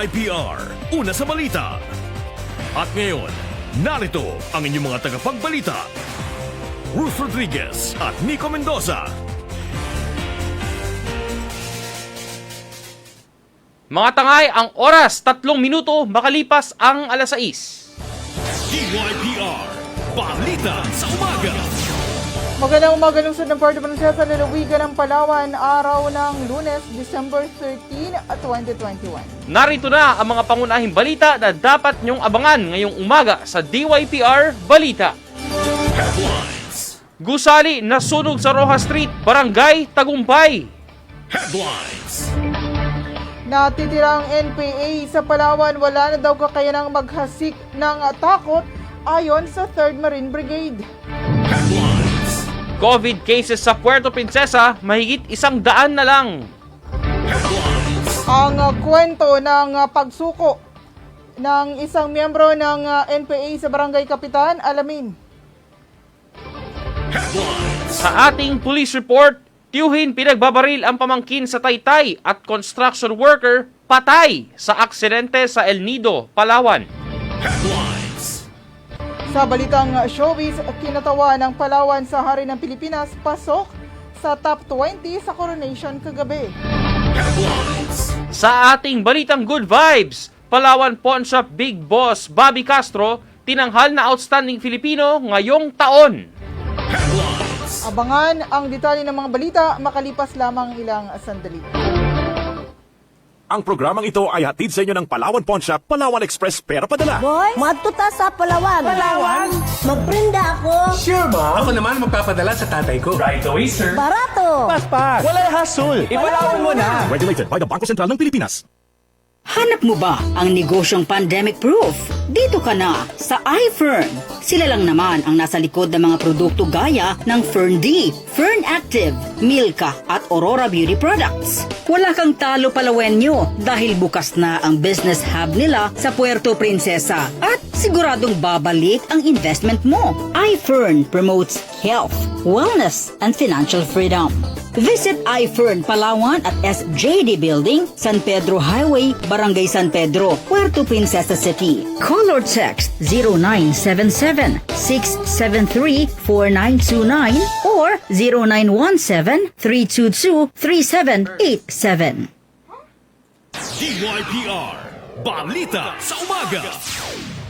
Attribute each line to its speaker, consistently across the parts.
Speaker 1: DYPR, una sa balita. At ngayon, narito ang inyong mga tagapagbalita. Ruth Rodriguez at Nico Mendoza.
Speaker 2: Mga tangay, ang oras, tatlong minuto makalipas ang alas 6.
Speaker 1: DYPR, balita sa umaga.
Speaker 3: Magandang umaga lungsod ng Puerto Princesa sa lalawigan ng Palawan, araw ng lunes, December 13, 2021.
Speaker 2: Narito na ang mga pangunahing balita na dapat nyong abangan ngayong umaga sa DYPR Balita.
Speaker 1: Headlines.
Speaker 2: Gusali nasunog sa Rojas Street, Barangay Tagumpay.
Speaker 1: Headlines.
Speaker 3: Natitirang NPA sa Palawan, wala na daw kakayanang maghasik ng takot ayon sa 3rd Marine Brigade.
Speaker 1: Headlines.
Speaker 2: COVID cases sa Puerto Princesa, mahigit isang daan na lang.
Speaker 3: Ang uh, kwento ng uh, pagsuko ng isang miyembro ng uh, NPA sa Barangay Kapitan, alamin.
Speaker 2: Sa ating police report, tiyuhin pinagbabaril ang pamangkin sa Taytay at construction worker patay sa aksidente sa El Nido, Palawan.
Speaker 3: Sa balitang showbiz, kinatawa ng Palawan sa Hari ng Pilipinas, pasok sa top 20 sa coronation kagabi.
Speaker 2: Sa ating balitang good vibes, Palawan Pawn Shop Big Boss Bobby Castro tinanghal na outstanding Filipino ngayong taon.
Speaker 3: Abangan ang detalye ng mga balita makalipas lamang ilang sandali.
Speaker 4: Ang programang ito ay hatid sa inyo ng Palawan Pawn Shop, Palawan Express Pera Padala.
Speaker 5: Boy, madto ta sa Palawan. Palawan? Magprinda ako.
Speaker 6: Sure ba? Ako naman magpapadala sa tatay ko. Right away, sir.
Speaker 5: Barato.
Speaker 6: Paspas. Wala hassle. Ipalawan mo na.
Speaker 4: Regulated by the Bangko Sentral ng Pilipinas.
Speaker 7: Hanap mo ba ang negosyong pandemic-proof? Dito ka na sa iFern. Sila lang naman ang nasa likod ng mga produkto gaya ng Fern D, Fern Active, Milka at Aurora Beauty Products. Wala kang talo palawenyo dahil bukas na ang business hub nila sa Puerto Princesa at siguradong babalik ang investment mo. iFern promotes health, wellness, and financial freedom. Visit iFern Palawan at SJD Building, San Pedro Highway, Barangay San Pedro, Puerto Princesa City. Call or text 0977-673-4929 or 0917-322-3787.
Speaker 1: DYPR, balita sa umaga.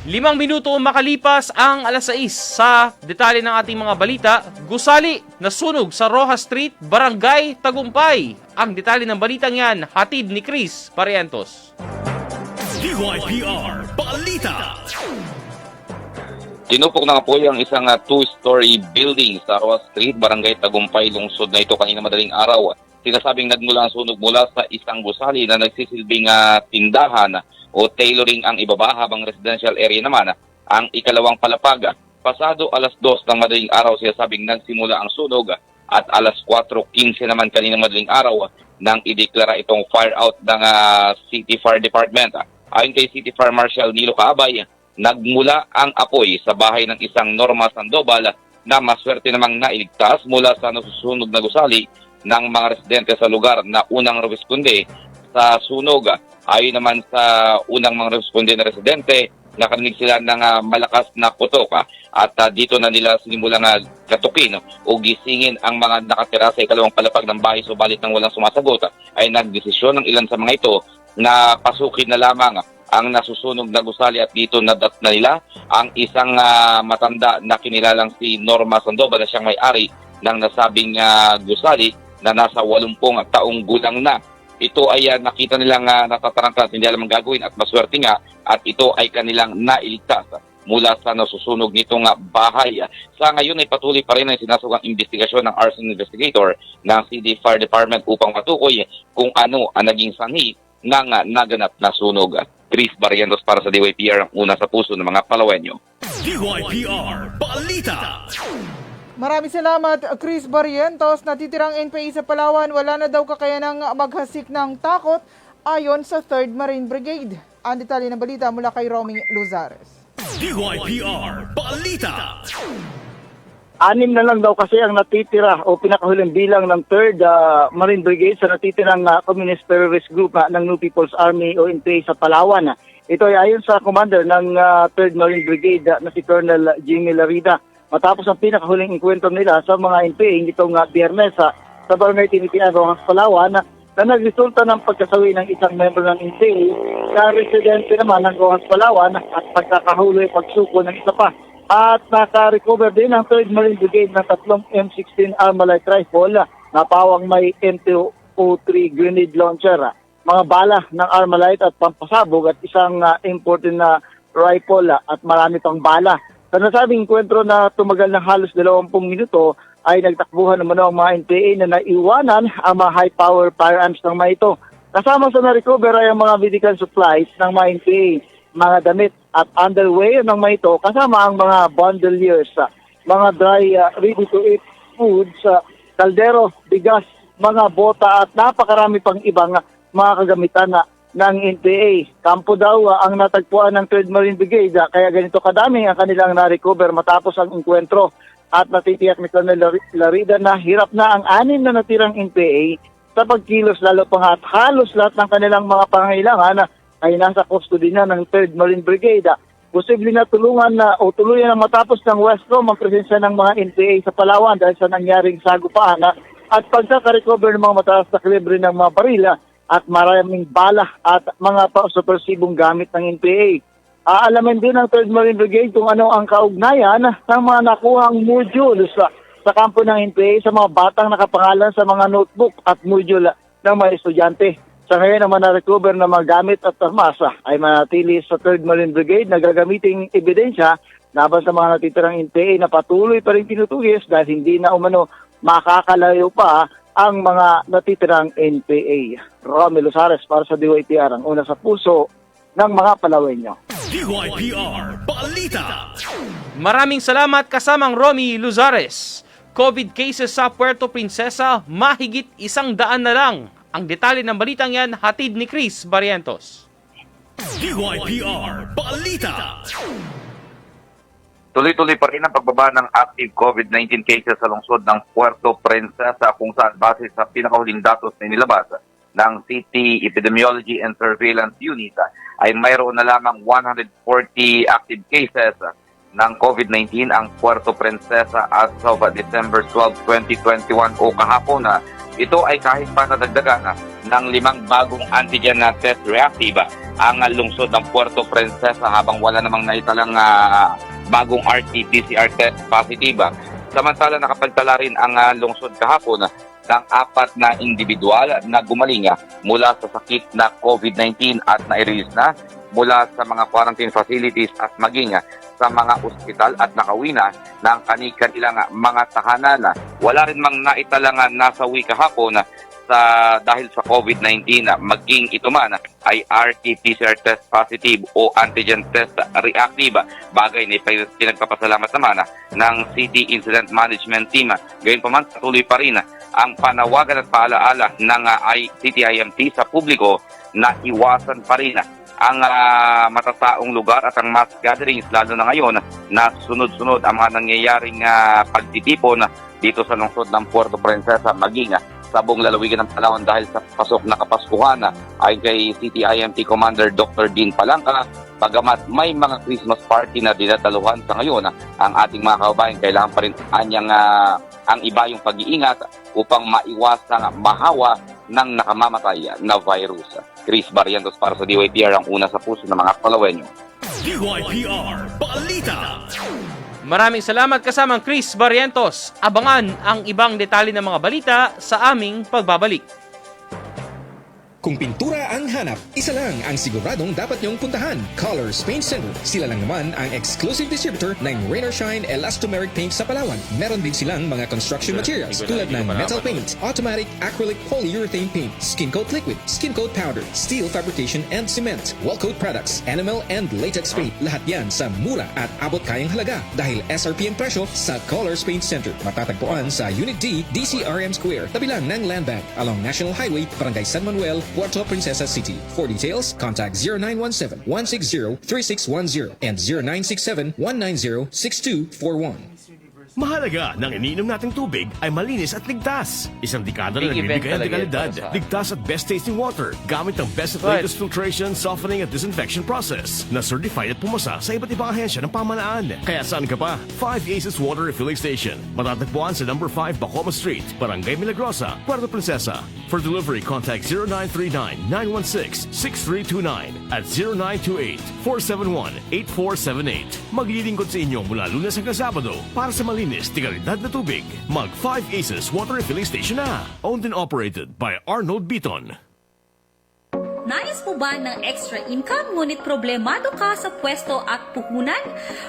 Speaker 2: Limang minuto makalipas ang alas 6 sa detalye ng ating mga balita, gusali nasunog sa Rojas Street, Barangay Tagumpay. Ang detalye ng balitang yan, hatid ni Chris Parientos.
Speaker 1: DYPR, balita.
Speaker 8: Tinupok ng apoy ang isang ah, two-story building sa Roa Street, Barangay Tagumpay, lungsod na ito kanina madaling araw. Sinasabing nagmula ang sunog mula sa isang gusali na nagsisilbing ah, tindahan o tailoring ang ibaba habang residential area naman ang ikalawang palapag. Pasado alas 2 ng madaling araw sinasabing nagsimula ang sunog at alas 4.15 naman kanina madaling araw nang ideklara itong fire out ng ah, City Fire Department. Ayon kay City Fire Marshal Nilo Kaabay, nagmula ang apoy sa bahay ng isang Norma Sandoval na maswerte namang nailigtas mula sa nasusunog na gusali ng mga residente sa lugar na unang responde sa sunog. Ayon naman sa unang mga responde na residente, nakarinig sila ng ah, malakas na putok ah, at ah, dito na nila sinimulang uh, katukin o gisingin ang mga nakatira sa ikalawang palapag ng bahay subalit nang walang sumasagot ah, ay nagdesisyon ng ilan sa mga ito na pasukin na lamang ang nasusunog na gusali at dito nadat na nila ang isang ah, matanda na kinilalang si Norma Sandoval na siyang may-ari ng nasabing ah, gusali na nasa 80 taong gulang na. Ito ay ah, nakita nilang uh, natataranta at hindi alam ang gagawin at maswerte nga at ito ay kanilang nailigtas mula sa nasusunog nitong ah, bahay. Sa ngayon ay patuloy pa rin ang sinasugang investigasyon ng arson investigator ng CD Fire Department upang matukoy kung ano ang naging sanhi ng ah, naganap na sunog. Chris Barrientos para sa DYPR ang una sa puso ng mga Palawenyo.
Speaker 1: DYPR, balita.
Speaker 3: Maraming salamat, Chris Barrientos. Natitirang NPA sa Palawan, wala na daw kakayanang maghasik ng takot ayon sa 3rd Marine Brigade. Ang detalye ng balita mula kay Romy Luzares.
Speaker 1: DYPR, balita.
Speaker 9: anim na lang daw kasi ang natitira o pinakahuling bilang ng 3rd ah, Marine Brigade sa natitirang ah, Communist Terrorist Group ah, ng New People's Army o NPA sa Palawan. Ito ay ayon sa commander ng ah, 3rd Marine Brigade ah, na si Colonel Jimmy Larida. Matapos ang pinakahuling enkwentro nila sa mga NPA nitong uh, biyernes ah, sa Barangay Tinitian, Rojas, Palawan na nagresulta ng pagkasawi ng isang membro ng NPA sa residente naman ng Rojas, Palawan at pagkakahuloy pagsuko ng isa pa. At naka-recover din ang 3rd Marine Brigade ng tatlong M16 Armalite rifle na pawang may M203 grenade launcher, mga bala ng Armalite at pampasabog at isang ah, imported na rifle at marami pang bala. Sa nasabing kwentro na tumagal ng halos 20 minuto ay nagtakbuhan naman ang mga NPA na naiwanan ang mga high-power firearms ng mga ito. Kasama sa na-recover ay ang mga medical supplies ng mga NPA, mga damit at underwear ng mga ito kasama ang mga bandoliers, ah, mga dry ah, ready-to-eat foods, ah, kaldero, bigas, mga bota at napakarami pang ibang mga kagamitan na ng NPA. Kampo daw ah, ang natagpuan ng 3rd Marine Brigade ah, kaya ganito kadami ang kanilang na-recover matapos ang enkwentro at natitiyak ni Colonel Lar- Larida na hirap na ang anim na natirang NPA sa pagkilos lalo pa nga at halos lahat ng kanilang mga pangailangan ah, ay nasa custody na ng 3rd Marine Brigade. Posible na tulungan na o tuluyan na matapos ng Westcom ang presensya ng mga NPA sa Palawan dahil sa nangyaring sagupaan at pagkaka-recover ng mga mataas na kalibre ng mga barila at maraming bala at mga pa-supersibong gamit ng NPA. Aalamin din ng 3rd Marine Brigade kung ano ang kaugnayan ng mga nakuhang module sa, sa kampo ng NPA sa mga batang nakapangalan sa mga notebook at module ng mga estudyante. Sa ngayon naman na-recover na mga gamit at armasa ay manatili sa 3rd Marine Brigade na gagamiting ebidensya laban sa mga natitirang NPA na patuloy pa rin tinutugis dahil hindi na umano makakalayo pa ang mga natitirang NPA. Romy Losares para sa DYPR, ang una sa puso ng mga Palawenyo.
Speaker 1: DYPR Balita.
Speaker 2: Maraming salamat kasamang Romy Luzares. COVID cases sa Puerto Princesa, mahigit isang daan na lang. Ang detalye ng balitang yan, hatid ni Chris Barrientos.
Speaker 1: DYPR Balita.
Speaker 8: Tuloy-tuloy pa rin ang pagbaba ng active COVID-19 cases sa lungsod ng Puerto Princesa kung saan base sa pinakahuling datos na inilabas ng City Epidemiology and Surveillance Unit ay mayroon na lamang 140 active cases ng COVID-19 ang Puerto Princesa as of December 12, 2021 o kahapon na ito ay kahit pa nadagdagan ng limang bagong antigen na test reactive ang lungsod ng Puerto Princesa habang wala namang naitalang ah, bagong RT-PCR test positive. Samantala nakapagtala rin ang ah, lungsod kahapon ng apat na individual na gumaling ah, mula sa sakit na COVID-19 at na-release na mula sa mga quarantine facilities at maging sa mga ospital at nakauwi na ng kanilang mga tahanan. Wala rin mang naitalangan nasa kahapon sa dahil sa COVID-19 na maging ito man ay RT-PCR test positive o antigen test reactive bagay na pinagpapasalamat naman ah, ng City Incident Management Team. Gayun pa man patuloy pa rin ah, ang panawagan at paalaala ng ah, I- CTIMT sa publiko na iwasan pa rin ah, ang ah, matataong lugar at ang mass gatherings lalo na ngayon na sunod-sunod ang mga nangyayaring ah, pagtitipon dito sa lungsod ng Puerto Princesa maging ah, sa buong lalawigan ng Palawan dahil sa pasok na Kapaskuhan ah, ayon kay CTIMT Commander Dr. Dean Palangka bagamat may mga Christmas party na dinadaluhan sa ngayon ang ating mga kababayan kailangan pa rin anyang ah, ang iba yung pag-iingat upang maiwasang mahawa ng nakamamatay na virus. Chris Barrientos para sa DYPR ang una sa puso ng mga Palawenyo.
Speaker 1: DYPR Balita.
Speaker 2: Maraming salamat kasamang Chris Barrientos. Abangan ang ibang detalye ng mga balita sa aming pagbabalik.
Speaker 10: Kung pintura ang hanap, isa lang ang siguradong dapat niyong puntahan. Colors Paint Center. Sila lang naman ang exclusive distributor ng Rain or Shine Elastomeric Paint sa Palawan. Meron din silang mga construction materials tulad ng metal paint, automatic acrylic polyurethane paint, skin coat liquid, skin coat powder, steel fabrication and cement, wall coat products, animal and latex paint. Lahat yan sa mura at abot kayang halaga dahil SRP ang presyo sa Colors Paint Center. Matatagpuan sa Unit D, DCRM Square, tabi lang ng Land Bank along National Highway, Barangay San Manuel, Puerto Princesa City. For details, contact 0917-160-3610 and 0967-190-6241.
Speaker 1: Mahalaga ng iniinom nating tubig ay malinis at ligtas. Isang dekada na
Speaker 2: Big event
Speaker 1: nagbibigay ng
Speaker 2: talaga yan
Speaker 1: dekalidad,
Speaker 2: para sa-
Speaker 1: ligtas at best tasting water gamit ang best at
Speaker 2: Right.
Speaker 1: latest filtration, softening at disinfection process na certified at pumasa sa iba't ibang ahensya ng pamalaan. Kaya saan ka pa? 5 Aces Water Refilling Station. Matatagpuan sa number 5 Bacoma Street, Barangay Milagrosa, Puerto Princesa. For delivery, contact 0939-916-6329 at 0928-471-8478. Maglilingkod sa inyo mula lunes hanggang Sabado para sa malinis, tigalidad na tubig. Mag 5 Aces Water Refilling Station na. Owned and operated by Arnold Beaton.
Speaker 11: Nais mo ba ng extra income ngunit problemado ka sa pwesto at puhunan?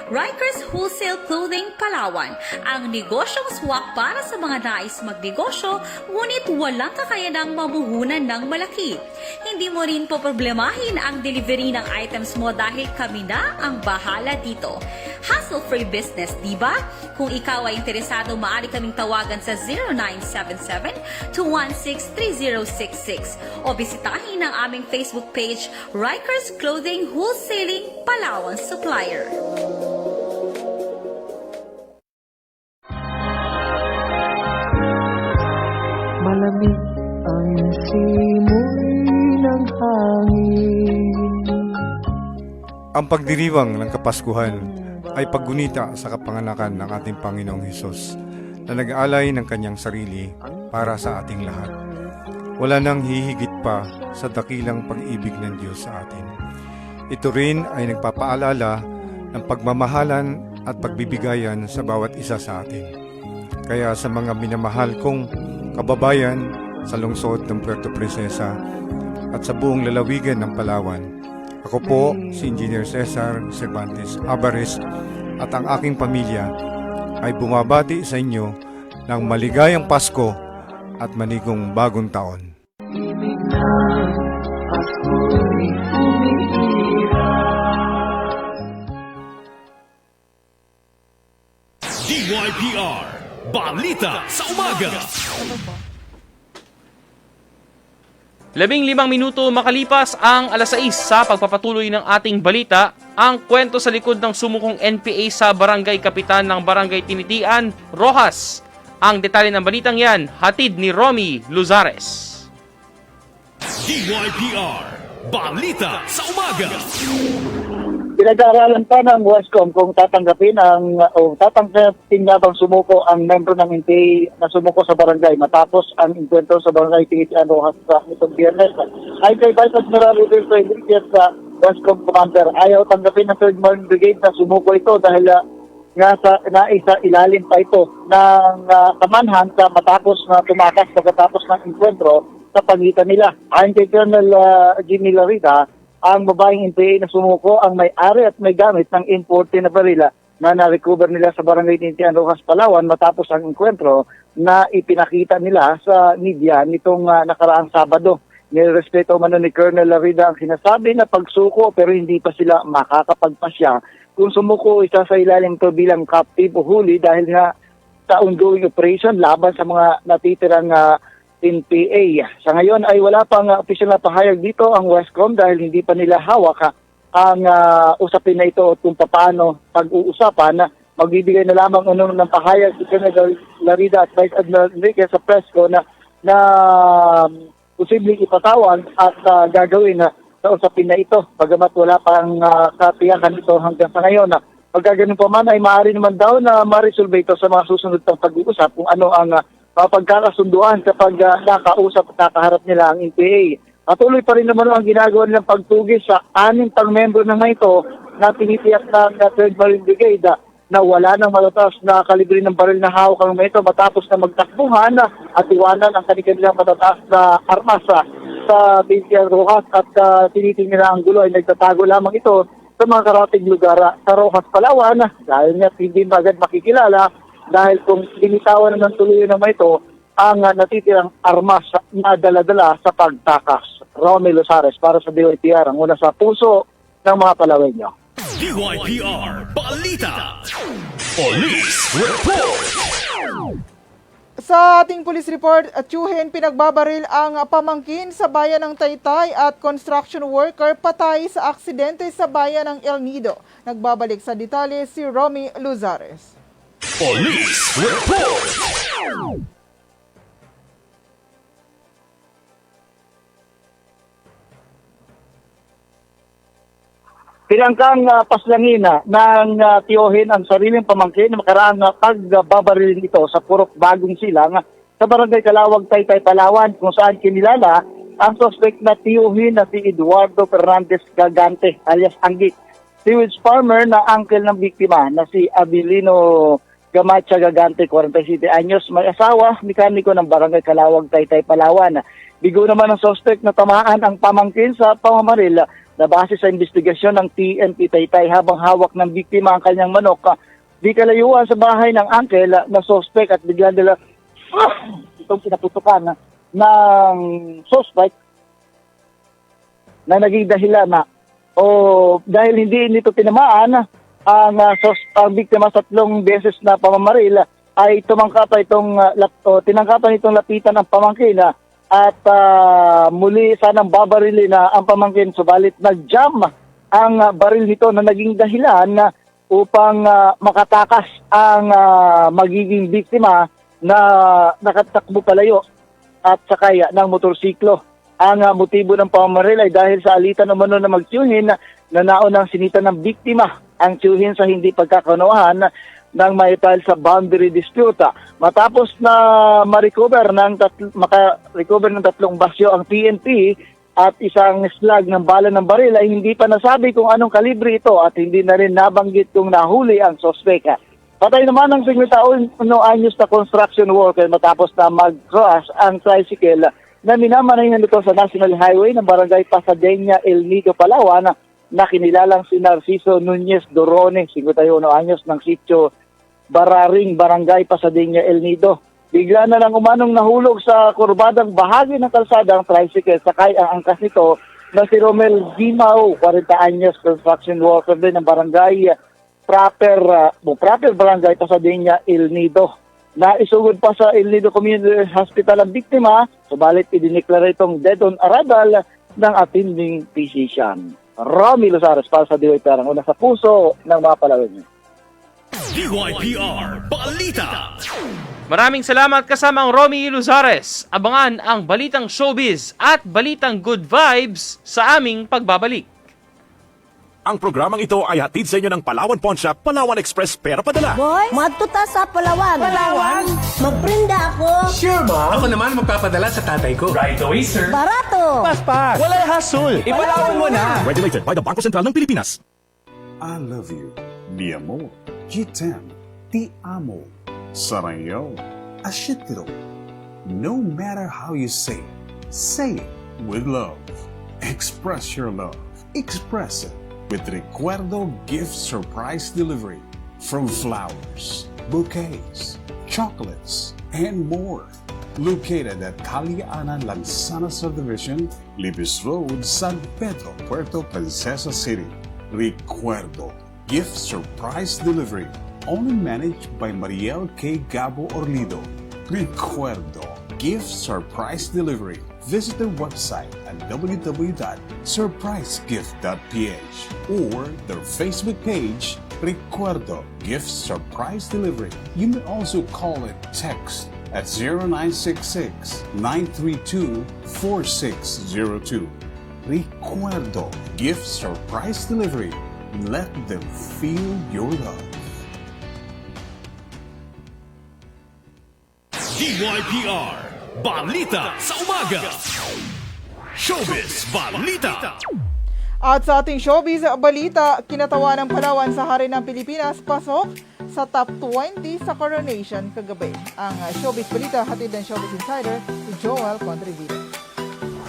Speaker 11: Rikers Wholesale Clothing Palawan, ang negosyong swak para sa mga nais magnegosyo ngunit walang kakayanang mamuhunan ng malaki. Hindi mo rin poproblemahin ang delivery ng items mo dahil kami na ang bahala dito. Hassle-free business, di ba? Kung ikaw ay interesado, maaari kaming tawagan sa 0977-216-3066 o bisitahin ang aming Facebook page, Rikers Clothing Wholesaling Palawan Supplier.
Speaker 12: Malamig ang simoy ng hangin
Speaker 13: Ang pagdiriwang ng Kapaskuhan ay paggunita sa kapanganakan ng ating Panginoong Hesus na nag-alay ng kanyang sarili para sa ating lahat. Wala nang hihigit pa sa dakilang pag-ibig ng Diyos sa atin. Ito rin ay nagpapaalala ng pagmamahalan at pagbibigayan sa bawat isa sa atin. Kaya sa mga minamahal kong kababayan sa lungsod ng Puerto Princesa at sa buong lalawigan ng Palawan, ako po si Engineer Cesar Cervantes Abares at ang aking pamilya ay bumabati sa inyo ng maligayang Pasko at manigong bagong taon.
Speaker 1: DYPR Balita sa Umaga
Speaker 2: Labing limang minuto makalipas ang alas 6 sa pagpapatuloy ng ating balita, ang kwento sa likod ng sumukong NPA sa Barangay Kapitan ng Barangay Tinitian, Rojas. Ang detalye ng balitang yan, hatid ni Romy Luzares.
Speaker 1: DYPR Balita sa Umaga
Speaker 9: Pinag-aaralan pa ng Westcom kung tatanggapin ang o tatanggapin nga bang sumuko ang membro ng NPA na sumuko sa barangay matapos ang enkwentro sa barangay Tingitian Rojas sa itong biyernes. Ay kay Vice Admiral Roberto Enriquez sa Westcom Commander, ayaw tanggapin ng 3rd Marine Brigade na sumuko ito dahil ah, nga sa naisa ilalim pa ito ng uh, kamanhan sa matapos na tumakas pagkatapos ng enkwentro sa pagitan nila. Ayon kay Colonel ah, Jimmy Larita, ang babaeng NPA na sumuko ang may-ari at may gamit ng importe na barila na na-recover nila sa barangay Tintian Rojas, Palawan matapos ang enkwentro na ipinakita nila sa media nitong ah, nakaraang Sabado. Nirespeto man ni Colonel Larida ang sinasabi na pagsuko pero hindi pa sila makakapagpasya kung sumuko isa sa ilalim to bilang captive huli dahil nga sa ongoing operation laban sa mga natitirang uh, NPA. Sa ngayon ay wala pang uh, official na pahayag dito ang Westcom dahil hindi pa nila hawak ang ah, usapin na ito kung paano pag-uusapan magbibigay na lamang ano ng pahayag si Colonel Larida at Vice Admiral Enriquez sa press ko na na um, posibleng ipatawag at ah, gagawin na sa usapin na ito. Pagamat wala pang uh, katiyakan ito hanggang sa ngayon na pagkaganon pa man ay maaari naman daw na ma-resolve ito sa mga susunod pang pag-uusap kung ano ang uh, mapagkakasunduan kapag uh, nakausap at nakaharap nila ang NPA. Patuloy pa rin naman ang ginagawa nilang pagtugis sa anim pang membro mga ito na tinitiyak ng uh, 3rd Marine Brigade uh, na wala nang matataas na kalibre ng baril na hawak ang ito matapos na magtakbuhan uh, at iwanan ang kanilang matataas na armas uh, sa Bintian Rojas at uh, tinitingnan nila ang gulo ay nagtatago lamang ito sa mga karating lugar uh, sa Rojas, Palawan dahil nga hindi magad makikilala dahil kung binitawan naman tuloy ng mga ito ang uh, natitirang armas na dala-dala sa pagtakas. Romy Losares para sa DYTR, ang una sa puso ng mga Palawenyo.
Speaker 1: DYPR Balita Police Report
Speaker 3: Sa ating police report, at Chuhen pinagbabaril ang pamangkin sa bayan ng Taytay at construction worker patay sa aksidente sa bayan ng El Nido. Nagbabalik sa detalye si Romy Luzares.
Speaker 1: Police Report!
Speaker 9: Pinangkang uh, paslangina ng uh, tiyohin ang sariling pamangkin na makaraang uh, pagbabarilin ito sa Purok Bagong Silang sa Barangay Kalawag, Taytay, Palawan kung saan kinilala ang suspect na tiyuhin na si Eduardo Fernandez Gagante alias Anggit. Sewage farmer na uncle ng biktima na si Abilino Gamacha Gagante, 47 anyos, may asawa, mekaniko ng Barangay Kalawag, Taytay, Palawan. Bigo naman ang suspect na tamaan ang pamangkin sa pamamaril na base sa investigasyon ng TNP Taytay habang hawak ng biktima ang kanyang manok. Di kalayuan sa bahay ng uncle na suspect at bigla nila itong pinaputukan ng suspect na naging dahilan na o dahil hindi nito tinamaan ang uh, sos- ang biktima sa tatlong beses na pamamaril ay tumangka pa itong uh, lap- o, tinangkapan itong lapitan ng pamangkin ah, at ah, muli sanang babarilin na ang pamangkin subalit nag-jam ang ah, baril nito na naging dahilan na upang ah, makatakas ang ah, magiging biktima na nakatakbo palayo at sakay ng motorsiklo. Ang ah, motibo ng pamamaril ay dahil sa alitan umano na magtiyuhin na naunang sinita ng biktima ang tiyuhin sa hindi pagkakaunawahan ng maipal sa boundary dispute. Matapos na ma-recover ng tatl- maka-recover ng tatlong basyo ang PNP at isang slag ng bala ng baril ay hindi pa nasabi kung anong kalibre ito at hindi na rin nabanggit kung nahuli ang sospek. Patay naman ang 50 no anyos na construction worker matapos na mag-cross ang tricycle na minamanayan nito sa National Highway ng Barangay Pasadena, El Nido, Palawan na kinilalang si Narciso Nunez Dorone, 51 anyos ng sitio Bararing, Barangay Pasadena, El Nido. Bigla na lang umanong nahulog sa kurbadang bahagi ng kalsada ang tricycle sakay ang angkas nito na si Romel Dimao, 40 anyos, construction worker din ng barangay proper, uh, proper barangay Pasadena, El Nido. Naisugod pa sa El Nido Community Hospital ang biktima, subalit idineklara itong dead on arrival ng attending physician. Romy Losares para sa DYP ang una sa puso ng mga palawin.
Speaker 1: DYPR Balita!
Speaker 2: Maraming salamat kasama ang Romy Luzares. Abangan ang balitang showbiz at balitang good vibes sa aming pagbabalik.
Speaker 4: Ang programang ito ay hatid sa inyo ng Palawan Pawn Shop, Palawan Express Pera Padala.
Speaker 5: Boy, madtuta sa Palawan.
Speaker 6: Palawan?
Speaker 5: Magprinda ako.
Speaker 6: Sure ba? Ako naman magpapadala sa tatay ko. Right away, sir.
Speaker 5: Barato.
Speaker 6: Paspas. Walay hassle. Ipalawan mo na.
Speaker 4: Regulated by the Bangko Sentral ng Pilipinas.
Speaker 14: I love you. Mi amor. Gitem. Ti amo. Sarayo. Ashitiro. No matter how you say it, say it with love. Express your love. Express it with Recuerdo Gift Surprise Delivery. From flowers, bouquets, chocolates, and more. Located at Caliana Lanzana Subdivision, Libis Road, San Pedro, Puerto Princesa City. Recuerdo Gift Surprise Delivery. Only managed by Mariel K. Gabo Orlido. Recuerdo Gift Surprise Delivery. Visit their website at www.surprisegift.ph or their Facebook page, Recuerdo Gift Surprise Delivery. You may also call it text at 0966 932 4602. Recuerdo Gift Surprise Delivery. Let them feel your love.
Speaker 1: DYPR Balita sa umaga! Showbiz Balita!
Speaker 3: At sa ating showbiz balita, kinatawa ng Palawan sa Hari ng Pilipinas pasok sa top 20 sa coronation kagabi. Ang uh, showbiz balita hatid ng Showbiz Insider si Joel Contrivida.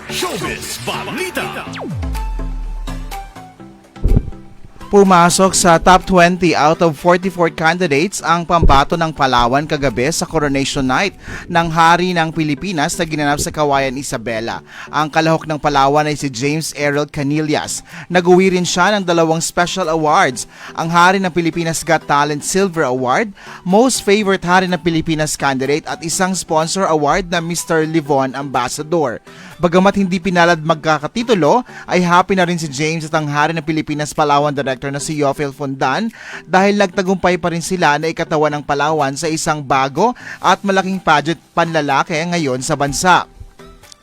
Speaker 1: Showbiz Balita!
Speaker 15: Pumasok sa top 20 out of 44 candidates ang pambato ng Palawan kagabi sa Coronation Night ng Hari ng Pilipinas na ginanap sa Kawayan Isabela. Ang kalahok ng Palawan ay si James Errol Canillas. Naguwi rin siya ng dalawang special awards, ang Hari ng Pilipinas Got Talent Silver Award, Most Favorite Hari ng Pilipinas Candidate at isang sponsor award na Mr. Livon Ambassador. Bagamat hindi pinalad magkakatitulo, ay happy na rin si James at ang hari ng Pilipinas Palawan Director na si Yofel Fondan dahil nagtagumpay pa rin sila na ikatawan ng Palawan sa isang bago at malaking pageant panlalaki ngayon sa bansa.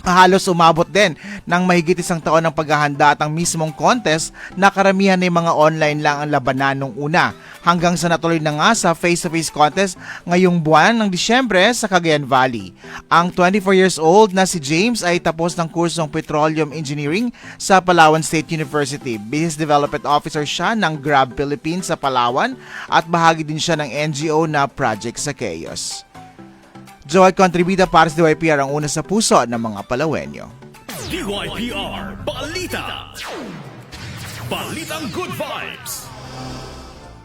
Speaker 15: Halos umabot din ng mahigit isang taon ng paghahanda at ang mismong contest na karamihan ay mga online lang ang labanan nung una hanggang sa natuloy na nga sa face-to-face contest ngayong buwan ng Disyembre sa Cagayan Valley. Ang 24 years old na si James ay tapos ng kursong Petroleum Engineering sa Palawan State University. Business Development Officer siya ng Grab Philippines sa Palawan at bahagi din siya ng NGO na Project Sakeos. Joy Contribita para sa DYPR ang una sa puso ng mga Palawenyo.
Speaker 1: DYPR Balita. Balitang Good Vibes.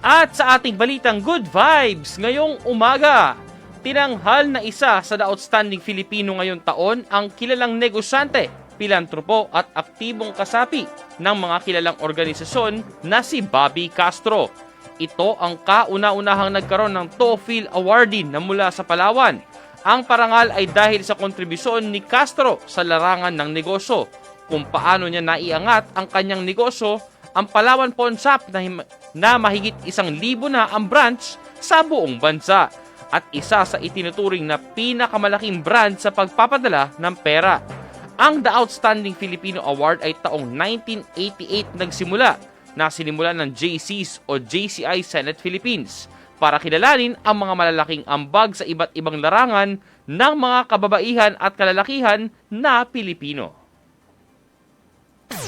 Speaker 2: At sa ating balitang good vibes ngayong umaga, tinanghal na isa sa the outstanding Filipino ngayong taon ang kilalang negosyante, pilantropo at aktibong kasapi ng mga kilalang organisasyon na si Bobby Castro. Ito ang kauna-unahang nagkaroon ng TOEFL awardee na mula sa Palawan. Ang parangal ay dahil sa kontribusyon ni Castro sa larangan ng negosyo, kung paano niya naiangat ang kanyang negosyo, ang Palawan Pawn Shop na, na mahigit isang libo na ang branch sa buong bansa at isa sa itinuturing na pinakamalaking brand sa pagpapadala ng pera. Ang The Outstanding Filipino Award ay taong 1988 nagsimula na sinimulan ng JCs o JCI Senate Philippines para kilalanin ang mga malalaking ambag sa iba't ibang larangan ng mga kababaihan at kalalakihan na Pilipino.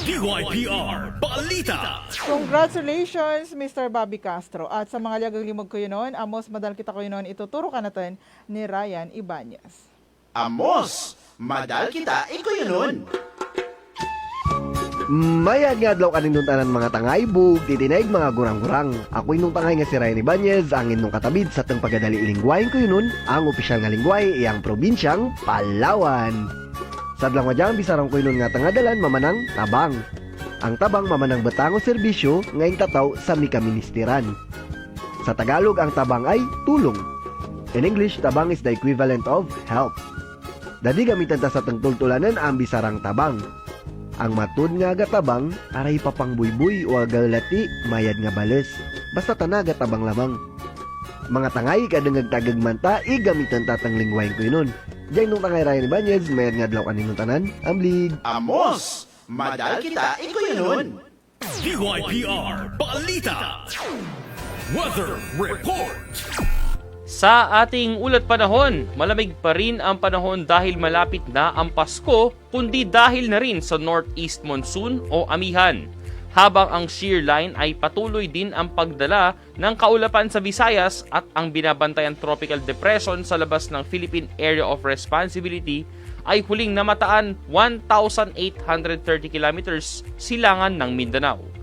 Speaker 1: DYPR Balita.
Speaker 3: Congratulations, Mr. Bobby Castro. At sa mga liagang limog ko yun noon, amos madal kita ko yun noon, ituturo ka natin ni Ryan Ibanez.
Speaker 16: Amos, madal kita, iko yun.
Speaker 17: Mayad nga adlaw kaning tanan mga tangay bug titinaig mga gurang-gurang. Ako inong tangay nga si Ryan Ibanez ang inyong katabid sa teng pagadali lingwain ko yun ang opisyal nga lingway iyang probinsyang Palawan. Sadlang madyang bisarang ko yun nga tangadalan mamanang tabang. Ang tabang mamanang batango serbisyo ngayong tataw sa mika ministeran. Sa Tagalog ang tabang ay tulong. In English, tabang is the equivalent of help. Dadi gamitan ta sa tungtultulanan ang bisarang tabang. Ang matud nga gatabang, aray papang buybuy o agalati, mayad nga bales. Basta tanaga tabang lamang. Mga tangay kadangag tagagmanta, igamitan tatang lingwain ko yun. Diyan nung tangay Ryan Ibanez, mayad nga adlaw kaninong tanan, amblig.
Speaker 16: Amos, madal kita, iko yun nun.
Speaker 1: DYPR Balita. Weather Report.
Speaker 2: Sa ating ulat panahon, malamig pa rin ang panahon dahil malapit na ang Pasko, kundi dahil na rin sa northeast monsoon o amihan. Habang ang shear line ay patuloy din ang pagdala ng kaulapan sa Visayas at ang binabantayan tropical depression sa labas ng Philippine Area of Responsibility ay huling namataan 1,830 kilometers silangan ng Mindanao.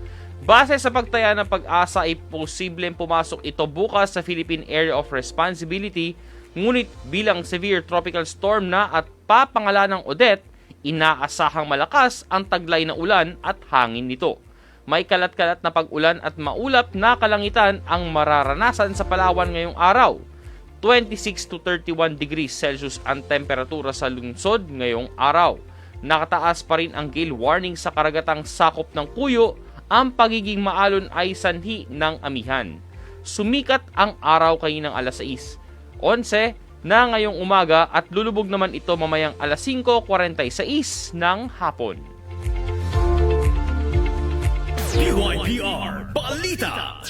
Speaker 2: Base sa pagtaya ng pag-asa ay posibleng pumasok ito bukas sa Philippine Area of Responsibility ngunit bilang severe tropical storm na at papangalan ng Odette, inaasahang malakas ang taglay na ulan at hangin nito. May kalat-kalat na pag-ulan at maulap na kalangitan ang mararanasan sa Palawan ngayong araw. 26 to 31 degrees Celsius ang temperatura sa lungsod ngayong araw. Nakataas pa rin ang gale warning sa karagatang sakop ng Kuyo ang pagiging maalon ay sanhi ng amihan. Sumikat ang araw kaninang alas 6. 11 na ngayong umaga at lulubog naman ito mamayang alas 5.46 ng hapon.
Speaker 1: DYPR Balita.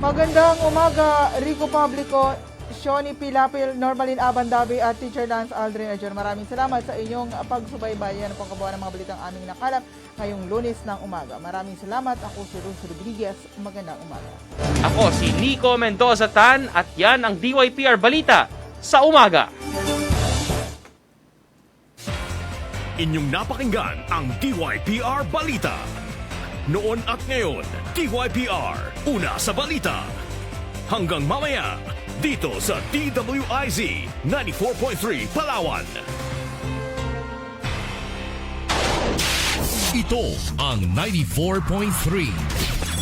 Speaker 3: Magandang umaga, Rico Publico, Shoni Pilapil, Normalin Abandabi at Teacher Lance Aldrin Adjun. Maraming salamat sa inyong pagsubaybay. Yan po ang kabuuan ng mga balitang aming nakalap ngayong lunes ng umaga. Maraming salamat. Ako si Ruth Rodriguez. Magandang umaga.
Speaker 2: Ako si Nico Mendoza Tan at yan ang DYPR Balita sa umaga.
Speaker 1: Inyong napakinggan ang DYPR Balita. Noon at ngayon, DYPR, una sa balita. Hanggang mamaya, dito sa DWIZ 94.3 Palawan.
Speaker 18: Ito ang 94.3